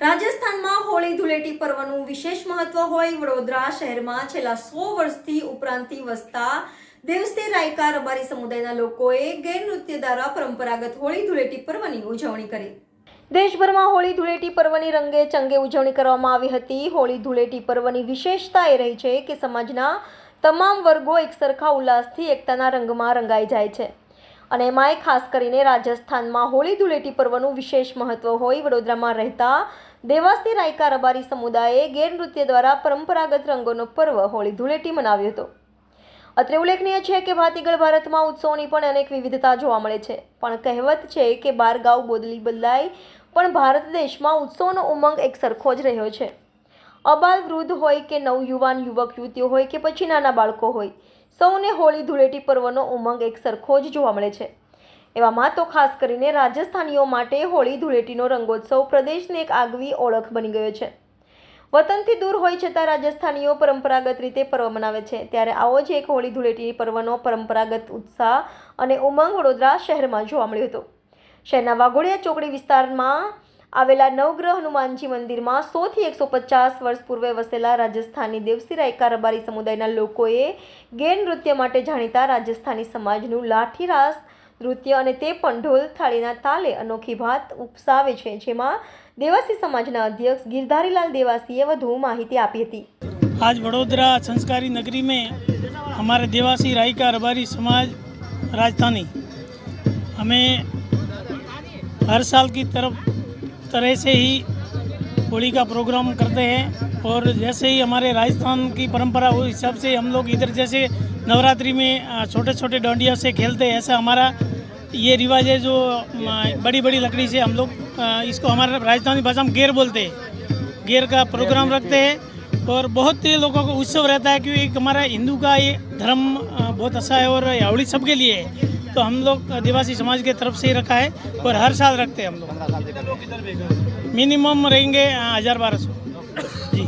રાજસ્થાનમાં હોળી ધૂળેટી પર્વનું વિશેષ પર્વની ઉજવણી કરી. દેશભરમાં હોળી ધૂળેટી પર્વની રંગે ચંગે ઉજવણી કરવામાં આવી હતી. હોળી ધૂળેટી પર્વની વિશેષતા એ રહી છે કે સમાજના તમામ વર્ગો એક સરખા ઉલ્લાસથી એકતાના રંગમાં રંગાઈ જાય છે. અને એમાંય ખાસ કરીને રાજસ્થાનમાં હોળી ધૂળેટી પર્વનું વિશેષ મહત્વ હોય વડોદરામાં રહેતા દેવાસી રાયકા રબારી સમુદાયે ગેરનૃત્ય દ્વારા પરંપરાગત રંગોનો પર્વ હોળી ધૂળેટી મનાવ્યો હતો. અત્રે ઉલ્લેખનીય છે કે ભાતીગળ ભારતમાં ઉત્સવોની પણ અનેક વિવિધતા જોવા મળે છે. પણ કહેવત છે કે બાર ગાઉ બોદલી બદલાય, પણ ભારત દેશમાં ઉત્સવનો ઉમંગ એક સરખો જ રહ્યો છે. અબાલ વૃદ્ધ હોય કે નવયુવાન યુવક યુવતીઓ હોય કે પછી નાના બાળકો હોય સૌને હોળી ધૂળેટી પર્વનો ઉમંગ એક સરખો જ જોવા મળે છે. એવામાં તો ખાસ કરીને રાજસ્થાનીઓ માટે હોળી ધૂળેટીનો રંગોત્સવ પ્રદેશની એક આગવી ઓળખ બની ગયો છે. વતનથી દૂર હોય છતાં રાજસ્થાનીઓ પરંપરાગત રીતે પર્વ મનાવે છે. ત્યારે આવો જ એક હોળી ધૂળેટી પર્વનો પરંપરાગત ઉત્સાહ અને ઉમંગ વડોદરા શહેરમાં જોવા મળ્યો હતો. શહેરના વાઘોડિયા ચોકડી વિસ્તારમાં આવેલા નવગ્રહ હનુમાનજી મંદિરમાં સોથી એકસો પચાસ વર્ષ પૂર્વે વસેલા રાજસ્થાની દેવસિરા એકારબારી સમુદાયના લોકોએ ગેર નૃત્ય માટે જાણીતા રાજસ્થાની સમાજનું લાઠીરાસ નૃત્ય અને તે પણ ઢોલ, થાળીના તાલે અનોખી ભાત ઉપસાવે છે, જેમાં દેવાસી સમાજના અધ્યક્ષ ગિરધારીલાલ દેવાસીએ વધુ માહિતી આપી હતી. આજ વડોદરા સંસ્કારી નગરી મેં અમારે દેવાસી રાયકા રબારી સમાજ રાજધાની. અમે હર સાલ કી તરફ तरह से ही होली का प्रोग्राम करते हैं और जैसे ही हमारे राजस्थान की परंपरा उस हिसाब से हम लोग इधर जैसे नवरात्रि में छोटे छोटे डांडिया से खेलते हैं ऐसा हमारा ये रिवाज है जो बड़ी बड़ी लकड़ी से हम लोग इसको हमारे राजस्थानी भाषा में गेर बोलते हैं। गेर का प्रोग्राम रखते हैं और बहुत ही लोगों को उत्सव रहता है क्योंकि एक हमारा हिंदू का ये धर्म बहुत अच्छा है और होली सबके लिए है। तो हम लोग आदिवासी समाज के तरफ़ से ही रखा है और हर साल रखते हैं हम लोग। मिनिमम रहेंगे हज़ार बारह सौ। जी।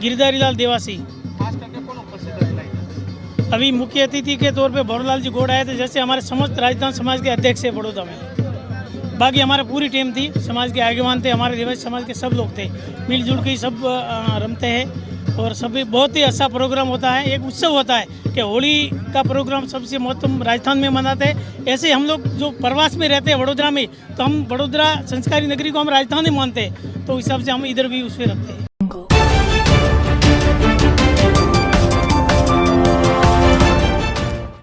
गिरधारी लाल देवासी। अभी मुख्य अतिथि के तौर पे भवरलाल जी गौड़ आए थे, जैसे हमारे समस्त राजस्थान समाज के अध्यक्ष है बड़ौदा में। बाकी हमारी पूरी टीम थी, समाज के आगेवान थे, हमारे देवासी समाज के सब लोग थे। मिलजुल के सब रमते हैं और सभी, बहुत ही अच्छा प्रोग्राम होता है, एक उत्सव होता है। कि होली का प्रोग्राम सबसे महत्व राजस्थान में मनाते हैं ऐसे हम लोग जो प्रवास में रहते हैं वडोदरा में तो हम वडोदरा संस्कारी नगरी को हम राजधानी मानते हैं तो उस हिसाब से हम इधर भी उसमें रखते हैं